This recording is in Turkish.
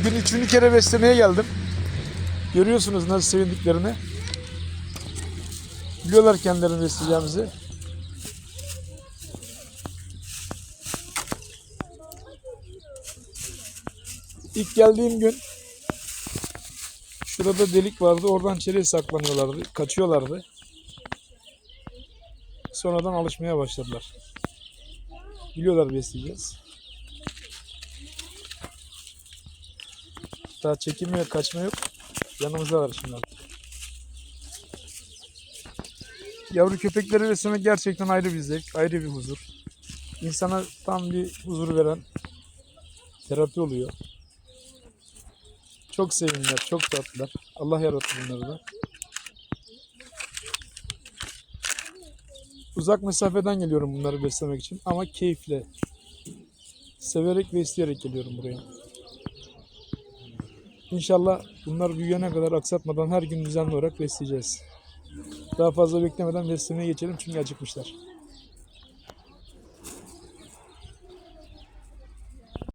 Bugün üçüncü kere beslemeye geldim. Görüyorsunuz nasıl sevindiklerini. Biliyorlar kendilerini besleyeceğimizi. İlk geldiğim gün şurada delik vardı. Oradan içeriye saklanıyorlardı. Kaçıyorlardı. Sonradan alışmaya başladılar. Biliyorlar besleyeceğiz. Daha çekinme yok, kaçma yok. Yanımızda var şimdi. Yavru köpekleri beslemek gerçekten ayrı bir zevk, ayrı bir huzur. İnsana tam bir huzur veren terapi oluyor. Çok sevimliler, çok tatlılar. Allah yarattı bunları da. Uzak mesafeden geliyorum bunları beslemek için ama keyifle, severek ve isteyerek geliyorum buraya. İnşallah bunlar büyüyene kadar aksatmadan her gün düzenli olarak besleyeceğiz. Daha fazla beklemeden beslemeye geçelim çünkü acıkmışlar.